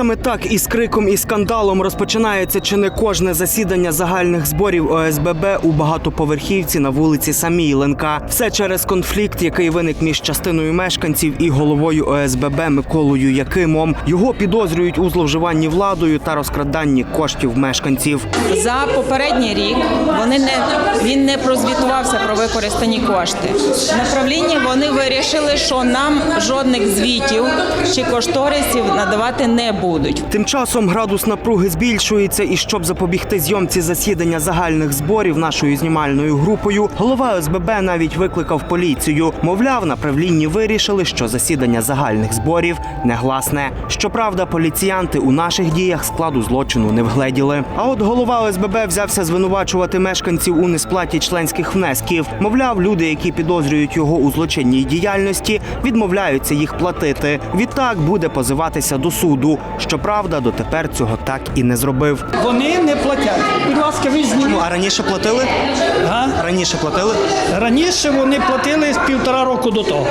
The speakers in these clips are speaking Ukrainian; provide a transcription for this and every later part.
Саме так із криком і скандалом розпочинається чи не кожне засідання загальних зборів ОСББ у багатоповерхівці на вулиці Самійленка. Все через конфлікт, який виник між частиною мешканців і головою ОСББ Миколою Якимом. Його підозрюють у зловживанні владою та розкраданні коштів мешканців. За попередній рік вони не він не прозвітувався про використані кошти. На правлінні вони вирішили, що нам жодних звітів чи кошторисів надавати не будуть. Тим часом градус напруги збільшується, і щоб запобігти зйомці засідання загальних зборів нашою знімальною групою, голова ОСББ навіть викликав поліцію. Мовляв, на правлінні вирішили, що засідання загальних зборів негласне. Щоправда, поліціянти у наших діях складу злочину не вгледіли. А от голова ОСББ взявся звинувачувати мешканців у несплаті членських внесків. Мовляв, люди, які підозрюють його у злочинній діяльності, відмовляються їх платити. Відтак буде позиватися до суду. Щоправда, дотепер цього так і не зробив. Вони не платять. Будь ласка, ви зніміть. А раніше платили? А? Раніше платили? Раніше вони платили з півтора року до того.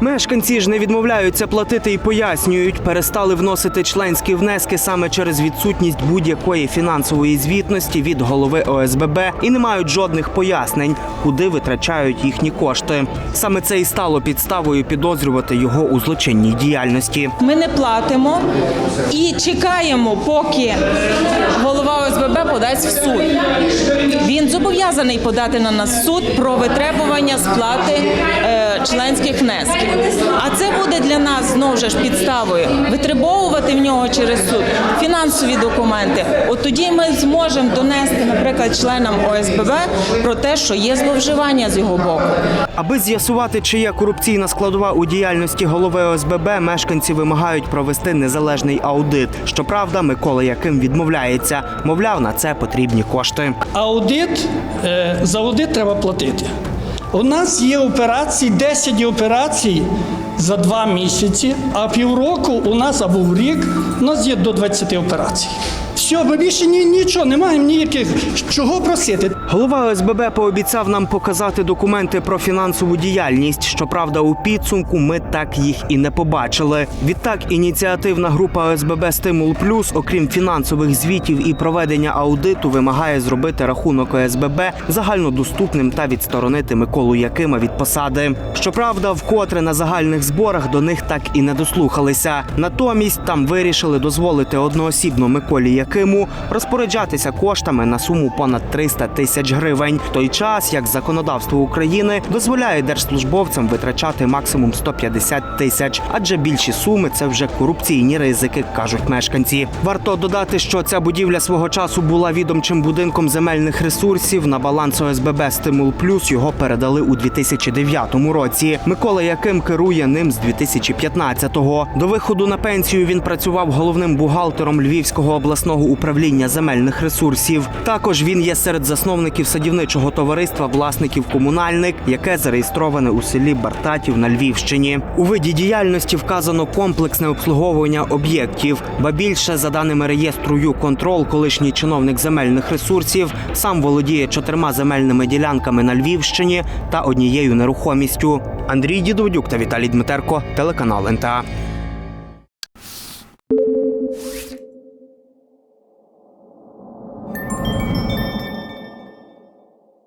Мешканці ж не відмовляються платити і пояснюють, перестали вносити членські внески саме через відсутність будь-якої фінансової звітності від голови ОСББ і не мають жодних пояснень, куди витрачають їхні кошти. Саме це і стало підставою підозрювати його у злочинній діяльності. Ми не платимо і чекаємо, поки голова ОСББ подасть в суд. Він зобов'язаний подати на нас суд про витребування сплати членських внесків. А це буде для нас знову ж підставою витребовувати в нього через суд фінансові документи. От тоді ми зможемо донести, наприклад, членам ОСББ про те, що є зловживання з його боку. Аби з'ясувати, чи є корупційна складова у діяльності голови ОСББ, мешканці вимагають провести незалежний аудит. Щоправда, Микола Яким відмовляється. Мовляв, на це потрібні кошти. Аудит, е, за аудит треба платити. У нас є операції, 10 операцій за два місяці, а півроку у нас або в рік у нас є до 20 операцій. Все, ми більше ні, нічого, не маємо ніяких чого просити. Голова ОСББ пообіцяв нам показати документи про фінансову діяльність. Щоправда, у підсумку ми так їх і не побачили. Відтак, ініціативна група ОСББ Стимул Плюс, окрім фінансових звітів і проведення аудиту, вимагає зробити рахунок ОСББ загальнодоступним та відсторонити Миколу Якима від посади. Щоправда, вкотре на загальних зборах до них так і не дослухалися. Натомість там вирішили дозволити одноосібно Миколі Якиму розпоряджатися коштами на суму понад 300 тисяч гривень. В той час, як законодавство України дозволяє держслужбовцям витрачати максимум 150 тисяч, адже більші суми це вже корупційні ризики, кажуть мешканці. Варто додати, що ця будівля свого часу була відомчим будинком земельних ресурсів. На баланс ОСББ Стимул Плюс його передали у 2009 році. Микола Яким керує ним з 2015-го. До виходу на пенсію він працював головним бухгалтером Львівського обласного управління земельних ресурсів. Також він є серед засновників садівничого товариства власників комунальник, яке зареєстроване у селі Бартатів на Львівщині. У виді діяльності вказано комплексне обслуговування об'єктів. Ба більше, за даними реєстру «Юконтрол», колишній чиновник земельних ресурсів сам володіє чотирма земельними ділянками на Львівщині та однією нерухомістю. Андрій Дідовдюк та Віталій Дмитерко, телеканал НТА.